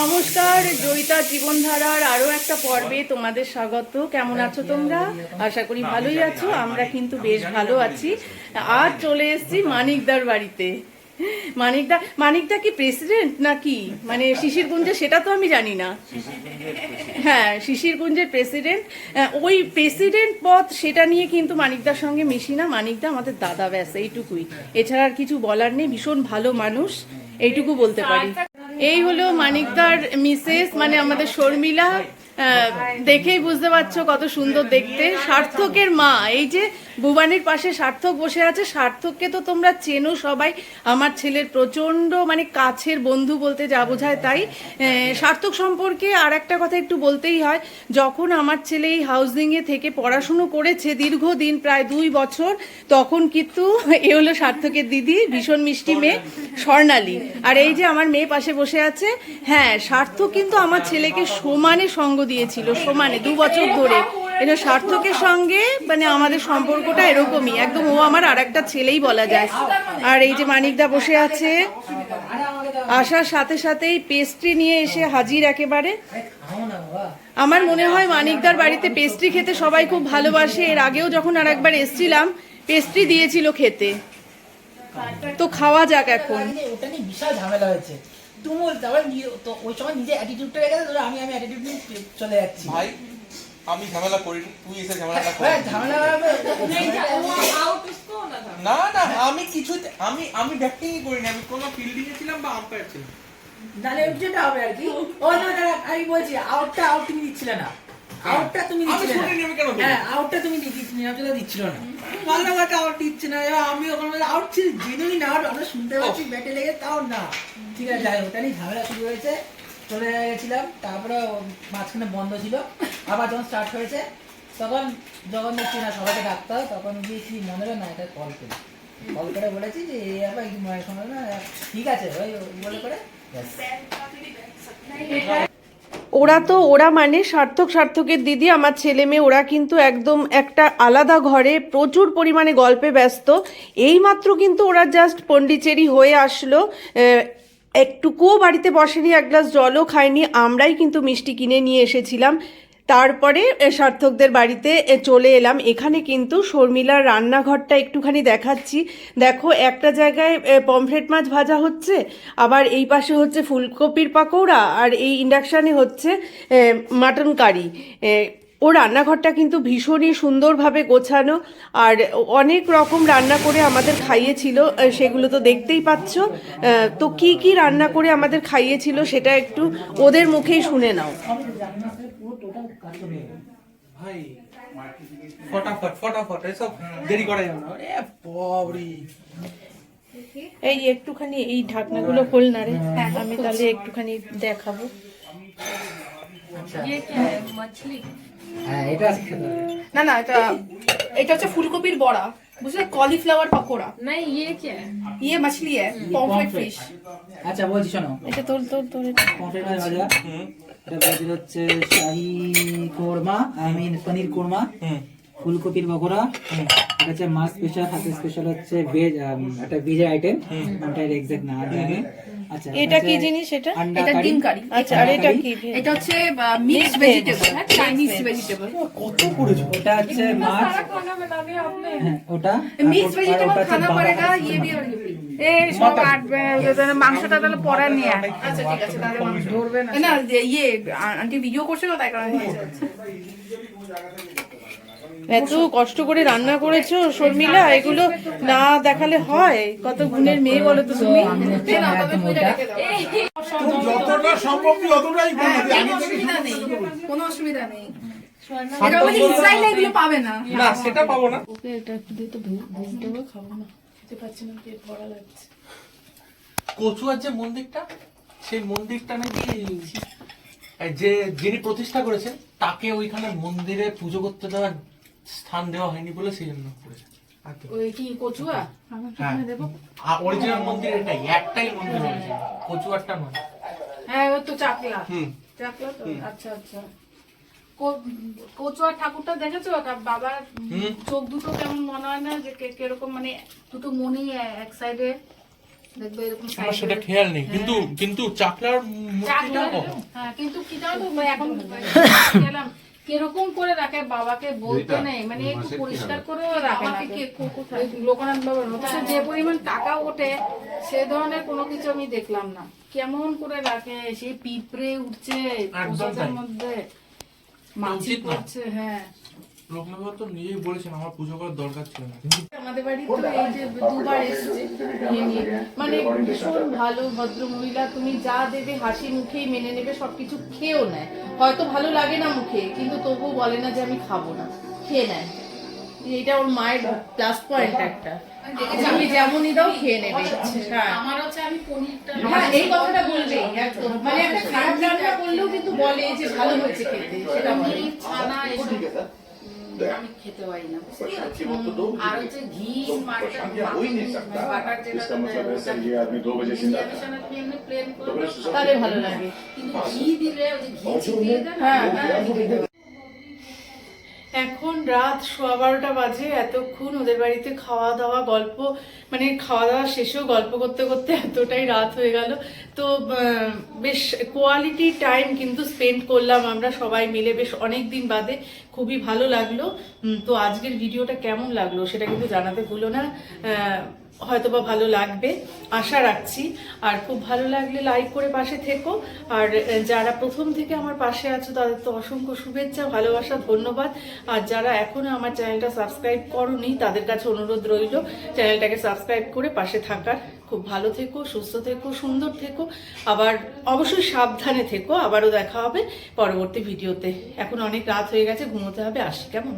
নমস্কার, জয়িতা জীবনধারার আরও একটা পর্বে তোমাদের স্বাগত। কেমন আছো তোমরা? আশা করি ভালোই আছো, আমরা কিন্তু বেশ ভালো আছি। আর চলে এসেছি মানিকদার বাড়িতে। মানিকদা মানিকদা কি প্রেসিডেন্ট নাকি? মানে শিশিরকুঞ্জে সেটা তো আমি জানি না। হ্যাঁ শিশিরকুঞ্জের প্রেসিডেন্ট ওই প্রেসিডেন্ট পদ, সেটা নিয়ে কিন্তু মানিকদার সঙ্গে মিশি না। মানিকদা আমাদের দাদা, ব্যাস, এইটুকুই। এছাড়া আর কিছু বলার নেই। ভীষণ ভালো মানুষ, এইটুকু বলতে পারি। এই হলো মানিকদার মিসেস মানে আমাদের শর্মিলা। দেখেই বুঝতে পারছ কত সুন্দর দেখতে। সার্থকের মা, এই যে ভুবানির পাশে সার্থক বসে আছে। সার্থককে তো তোমরা চেনো সবাই। আমার ছেলের প্রচণ্ড মানে কাছের বন্ধু বলতে যা বোঝায় তাই। সার্থক সম্পর্কে আর একটা কথা একটু বলতেই হয়। যখন আমার ছেলে এই হাউজিংয়ে থেকে পড়াশুনো করেছে দীর্ঘদিন, প্রায় দুই বছর, তখন কিন্তু এ হলো সার্থকের দিদি, ভীষণ মিষ্টি মেয়ে, স্বর্ণালী। আর এই যে আমার মেয়ে পাশে বসে আছে হ্যাঁ সার্থক কিন্তু আমার ছেলেকে সমানে সঙ্গ দিয়েছিল, সমানে, দু বছর ধরে। এটা সার্থকের সঙ্গে মানে আমাদের সম্পর্কটা এরকমই। একদম ও আমার আর একটা ছেলেই বলা যায়। আর এই যে মানিকদা বসে আছে, আসার সাথে সাথেই পেস্ট্রি নিয়ে এসে হাজির একেবারে। আমার মনে হয় মানিকদার বাড়িতে পেস্ট্রি খেতে সবাই খুব ভালোবাসে। এর আগেও যখন আর একবার এসছিলাম পেস্ট্রি দিয়েছিল খেতে। তো খাওয়া যাক এখন। বিশাল ঝামেলা হয়েছে তুমুল তারপর ওই সময় নিজে অ্যাটিটিউডটা রেখে আমি আমি অ্যাটিটিউড চলে যাচ্ছি ভাই আমি ঝামেলা করি তুই এসে ঝামেলাটা করি। হ্যাঁ, না না আমি কিছুতে আমি আমি ব্যাটিংই করিনি আমি কোনো ফিল্ডিং এ ছিলাম বা আম্পায়ার ছিলাম। নালে যেটা হবে আর কি ও না না আমি বলছি আউটটা আউট তুমি দিচ্ছিলে না। আউটটা তুমি আমি দিচ্ছিলে না। শুনিনি, আমি কেন হ্যাঁ আউটটা তুমি দিচ্ছিলে না মাল্লা বাটা আউট দিচ্ছে না এবার আমি ওখানে আউট ছিল জেনুইনি না আমরা শুনতে পাচ্ছি ব্যাটে লেগে তাও না। ঠিক আছে যাই হোক, ওটা নিয়ে ঝামেলা শুরু হয়েছে চলে গেছিলাম তারপরে মাঝখানে বন্ধ ছিল। আবার যখন স্টার্ট হয়েছে তখন যখন দেখছি না সবাইকে ডাকতে হয়, তখন গিয়েছি মনে হয় না এটা কল করি। কল করে বলেছি যে এই ব্যাপার একটু মনে শোনো না, ঠিক আছে, ওই বলে করে। ওরা তো, ওরা মানে সার্থক সার্থকের দিদি, আমার ছেলে মেয়ে, ওরা কিন্তু একদম একটা আলাদা ঘরে, প্রচুর পরিমাণে গল্পে ব্যস্ত। এইমাত্র কিন্তু ওরা জাস্ট পন্ডিচেরি হয়ে আসলো। একটুকুও বাড়িতে বসেনি, এক গ্লাস জলও খায়নি। আমরাই কিন্তু মিষ্টি কিনে নিয়ে এসেছিলাম। তারপরে সার্থকদের বাড়িতে চলে এলাম। এখানে কিন্তু শর্মিলার রান্নাঘরটা একটুখানি দেখাচ্ছি। দেখো, একটা জায়গায় পমফ্রেট মাছ ভাজা হচ্ছে, আবার এই পাশে হচ্ছে ফুলকপির পাকৌড়া, আর এই ইন্ডাকশানে হচ্ছে মাটন কারি। ও রান্নাঘরটা কিন্তু ভীষণই সুন্দরভাবে গোছানো, আর অনেক রকম রান্না করে আমাদের খাইয়েছিল সেগুলো তো দেখতেই পাচ্ছ। তো কি কি রান্না করে আমাদের খাইয়েছিল, সেটা একটু ওদের মুখেই শুনে নাও। ভাই ফটাফট ফটাফট এসব দেরি করা যাবে না। আরে বাবরি এই একটুখানি এই ঢাকনাগুলো খোল না রে আমি তাহলে একটুখানি দেখাবো। হ্যাঁ এটা খেতে হবে। না না এটা এটা হচ্ছে ফুলকপির বড়া। বুঝলে কলিফ্লাওয়ার পকোড়া नहीं ये क्या है ইয়ে মাছলি है পমফ্রেট ফিশ আচ্ছা বলছি শোনো এটা তোর তোর তোর এটা। পমফ্রেট মাছ ভাজা এটা বলছি হচ্ছে shahi korma I mean paneer korma hmm ফুলকপির পকোড়া হ্যাঁ, এটা হচ্ছে মাছ স্পেশাল হাতে স্পেশাল হচ্ছে ভেজ একটা ভেজ আইটেম নামটা এক্সাক্ট না জানি। আচ্ছা এটা কি জিনিস এটা? এটা ডিম কারি। আচ্ছা, আচ্ছা আর এটা কি এটা হচ্ছে মিক্স ভেজিটেবল হ্যাঁ চাইনিজ ভেজিটেবল কত হ্যাঁ, ওটা হচ্ছে মাছ। ওটা মিক্স ভেজিটেবল না ইয়ে আর মাংসটা পরে ঠিক আছে ধরবে না। ইয়ে আন্টি ভিডিও করছে তো তাই কারণে এত কষ্ট করে রান্না করেছ শর্মিলা এগুলো না দেখালে হয়? কত গুণের মেয়ে বলো তো তুমি? আমি হচ্ছে একদম ওটা যতটা সম্ভব তুই কোনো অসুবিধা নেই কোনো অসুবিধা নেই। এটা বলে ইসরায়েলে এগুলো পাবে না। না সেটা পাবো না। ওকে এটা দিয়ে তো খাব না। খেতে পারছি না পেট ভরা লাগছে। কচুয়ার যে মন্দিরটা সেই মন্দিরটা নাকি যে যিনি প্রতিষ্ঠা করেছেন তাকে ওইখানে মন্দিরে পুজো করতে দেওয়ার স্থান দেওয়া হয়নি বলে সেই জন্য করেছেন আর কি। ওই কি কচুয়া? হ্যাঁ। অরিজিনাল মন্দির এটাই একটাই মন্দির হয়েছে কচুয়ারটা নয়। হ্যাঁ ও তো চাকলা। হুম। চাকলা তো আচ্ছা আচ্ছা। কচুয়ার ঠাকুরটা দেখেছ? বাবার চোখ দুটো কেমন মনে হয় না যে কে- কীরকম মানে দুটো মনি এক সাইডে আমার সেটা খেয়াল নেই। কিন্তু কিন্তু চাকলার মূর্তিটা হ্যাঁ কিন্তু কি জানো তো এখন গেলাম। কীরকম করে রাখে বাবাকে বলতে নেই। মানে একটু পরিষ্কার রাখে। না লোকনাথ বাবার অথচ যে পরিমাণ টাকা ওঠে সে ধরনের কোনো কিছু আমি দেখলাম না। কেমন করে রাখে সে পিঁপড়ে উঠছে মধ্যে। মাছি। পড়ছে হ্যাঁ। লোকনাথ তো নিজেই বলেছেন আমার পুজো করার দরকার ছিল না। আমাদের বাড়ি তো এই যে দুবার এসছে। নিয়ে। মানে ভীষণ ভালো ভদ্র মহিলা তুমি যা দেবে হাসি মুখেই মেনে নেবে সবকিছু খেয়েও নেয়। হয়তো ভালো লাগে না মুখে কিন্তু তবুও বলে না যে আমি খাব না খেয়ে নেয়। এটা ওর মায়ের প্লাস পয়েন্ট একটা। তুমি যেমনই দাও খেয়ে নেবে। হ্যাঁ। আমার হচ্ছে আমি পনিরটা হ্যাঁ এই কথাটা একদম। মানে একটা খারাপ রান্না করলেও কিন্তু বলে যে ভালো হয়েছে খেতে সেটা বলে। ছানা দিয়ে। আমি খেতে পারি না বুঝতে আর হচ্ছে ঘি মাটা মানে বাটার যেটা আমি এমনি প্লেন করব তাহলে ভালো লাগে। কিন্তু ঘি দিলে ওই ঘি ছিটিয়ে দেয় না? এখন রাত সোয়া বারোটা বাজে, এতক্ষণ ওদের বাড়িতে খাওয়া দাওয়া গল্প মানে খাওয়া দাওয়া শেষেও গল্প করতে করতে এতটাই রাত হয়ে গেল। তো বেশ কোয়ালিটি টাইম কিন্তু স্পেন্ড করলাম আমরা সবাই মিলে। বেশ অনেক দিন বাদে খুবই ভালো লাগল। তো আজকের ভিডিওটা কেমন লাগল সেটা কিন্তু জানাতে ভুলো না। আহ, হয়তোবা ভালো লাগবে। আশা রাখছি। আর খুব ভালো লাগলে লাইক করে পাশে থেকো। আর যারা প্রথম থেকে আমার পাশে আছো তাদের তো অসংখ্য শুভেচ্ছা ভালোবাসা ধন্যবাদ। আর যারা এখনও আমার চ্যানেলটা সাবস্ক্রাইব করনি তাদের কাছে অনুরোধ রইল চ্যানেলটাকে সাবস্ক্রাইব করে পাশে থাকার। খুব ভালো থেকো সুস্থ থেকো সুন্দর থেকো। আবার অবশ্যই সাবধানে থেকো। আবারও দেখা হবে পরবর্তী ভিডিওতে। এখন অনেক রাত হয়ে গেছে ঘুমোতে হবে। আসি কেমন?